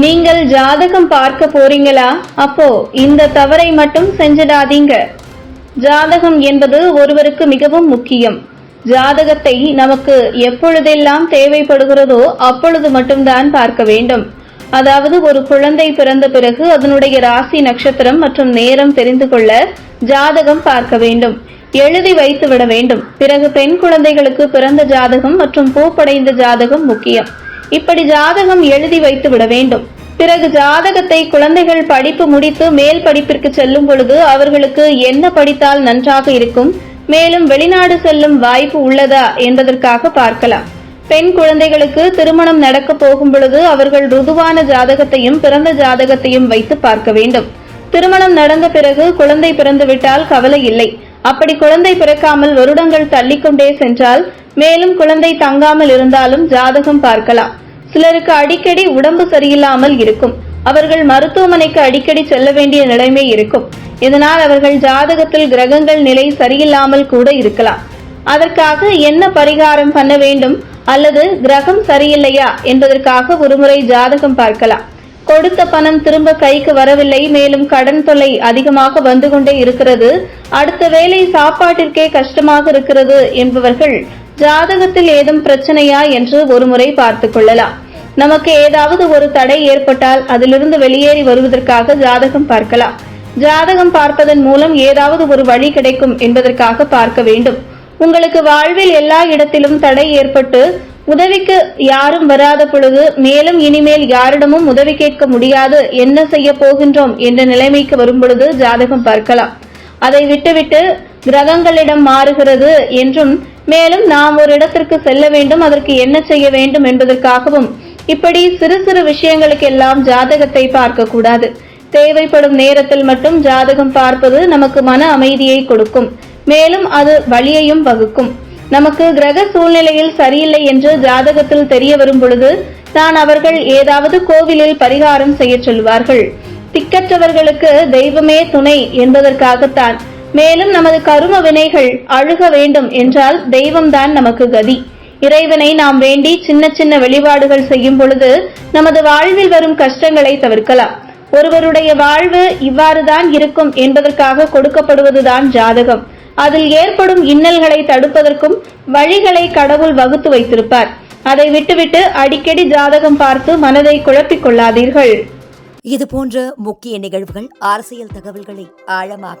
நீங்கள் ஜாதகம் பார்க்க போறீங்களா? அப்போ இந்த தவறை மட்டும் செஞ்சிடாதீங்க. ஜாதகம் என்பது ஒருவருக்கு மிகவும் முக்கியம். ஜாதகத்தை நமக்கு எப்பொழுதெல்லாம் தேவைப்படுகிறதோ அப்பொழுது மட்டும்தான் பார்க்க வேண்டும். அதாவது ஒரு குழந்தை பிறந்த பிறகு அதனுடைய ராசி நட்சத்திரம் மற்றும் நேரம் தெரிந்து கொள்ள ஜாதகம் பார்க்க வேண்டும். எழுதி வைத்து விட வேண்டும். பிறகு பெண் குழந்தைகளுக்கு பிறந்த ஜாதகம் மற்றும் பூப்படைந்த ஜாதகம் முக்கியம். இப்படி ஜாதகம் எழுதி வைத்து விட வேண்டும். பிறகு ஜாதகத்தை குழந்தைகள் படிப்பு முடித்து மேல் படிப்பிற்கு செல்லும் பொழுது அவர்களுக்கு என்ன படித்தால் நன்றாக இருக்கும்? மேலும் வெளிநாடு செல்லும் வாய்ப்பு உள்ளதா என்பதற்காக பார்க்கலாம். பெண் குழந்தைகளுக்கு திருமணம் நடக்க போகும் பொழுது அவர்கள் ருதுவான ஜாதகத்தையும் பிறந்த ஜாதகத்தையும் வைத்து பார்க்க வேண்டும். திருமணம் நடந்த பிறகு குழந்தை பிறந்துவிட்டால் கவலை இல்லை. அப்படி குழந்தை பிறக்காமல் வருடங்கள் தள்ளிக்கொண்டே சென்றால் மேலும் குழந்தை தங்காமல் இருந்தாலும் ஜாதகம் பார்க்கலாம். சிலருக்கு அடிக்கடி உடம்பு சரியில்லாமல் இருக்கும். அவர்கள் மருத்துவமனைக்கு அடிக்கடி செல்ல வேண்டிய நிலைமை இருக்கும். இதனால் அவர்கள் ஜாதகத்தில் கிரகங்கள் நிலை சரியில்லாமல் கூட இருக்கலாம். அதற்காக என்ன பரிகாரம் பண்ண வேண்டும்? அல்லது கிரகம் சரியில்லையா? என்பதற்காக ஒருமுறை ஜாதகம் பார்க்கலாம். கொடுத்த பணம் திரும்ப கைக்கு வரவில்லை. மேலும் கடன் தொல்லை அதிகமாக வந்து கொண்டே இருக்கிறது. அடுத்த வேளை சாப்பாட்டிற்கே கஷ்டமாக இருக்கிறது என்பவர்கள் ஜாதகத்தில் ஏதும் பிரச்சனையா என்று ஒருமுறை பார்த்து கொள்ளலாம். நமக்கு ஏதாவது ஒரு தடை ஏற்பட்டால் அதிலிருந்து வெளியேறி வருவதற்காக ஜாதகம் பார்க்கலாம். ஜாதகம் பார்ப்பதன் மூலம் ஏதாவது ஒரு வழி கிடைக்கும் என்பதற்காக பார்க்க வேண்டும். உங்களுக்கு வாழ்வில் எல்லா இடத்திலும் தடை ஏற்பட்டு உதவிக்கு யாரும் வராத பொழுது மேலும் இனிமேல் யாரிடமும் உதவி கேட்க முடியாது என்ன செய்ய போகின்றோம் என்ற நிலைமைக்கு வரும் பொழுது ஜாதகம் பார்க்கலாம். அதை விட்டுவிட்டு கிரகங்களிடம் மாறுகிறது என்றும் மேலும் நாம் ஒரு இடத்திற்கு செல்ல வேண்டும் அதற்கு என்ன செய்ய வேண்டும் என்பதற்காகவும் இப்படி சிறு சிறு விஷயங்களுக்கெல்லாம் ஜாதகத்தை பார்க்க கூடாது. தேவைப்படும் நேரத்தில் மட்டும் ஜாதகம் பார்ப்பது நமக்கு மன அமைதியை கொடுக்கும். மேலும் அது வழியையும் வகுக்கும். நமக்கு கிரக சூழ்நிலையில் சரியில்லை என்று ஜாதகத்தில் தெரிய வரும் பொழுது தான் அவர்கள் ஏதாவது கோவிலில் பரிகாரம் செய்ய சொல்வார்கள். திக்கற்றவர்களுக்கு தெய்வமே துணை என்பதற்காகத்தான். மேலும் நமது கரும வினைகள் அழுக வேண்டும் என்றால் தெய்வம்தான் நமக்கு கதி. இறைவனை நாம் வேண்டி சின்ன சின்ன வெளிப்பாடுகள் செய்யும் பொழுது நமது வாழ்வில் வரும் கஷ்டங்களை தவிர்க்கலாம். ஒருவருடைய வாழ்வு இவ்வாறுதான் இருக்கும் என்பதற்காக கொடுக்கப்படுவதுதான் ஜாதகம். அதில் ஏற்படும் இன்னல்களை தடுப்பதற்கும் வழிகளை கடவுள் வகுத்து வைத்திருப்பார். அதை விட்டுவிட்டு அடிக்கடி ஜாதகம் பார்த்து மனதை குழப்பிக் கொள்ளாதீர்கள். இது போன்ற முக்கிய நிகழ்வுகள் அரசியல் தகவல்களை ஆழமாக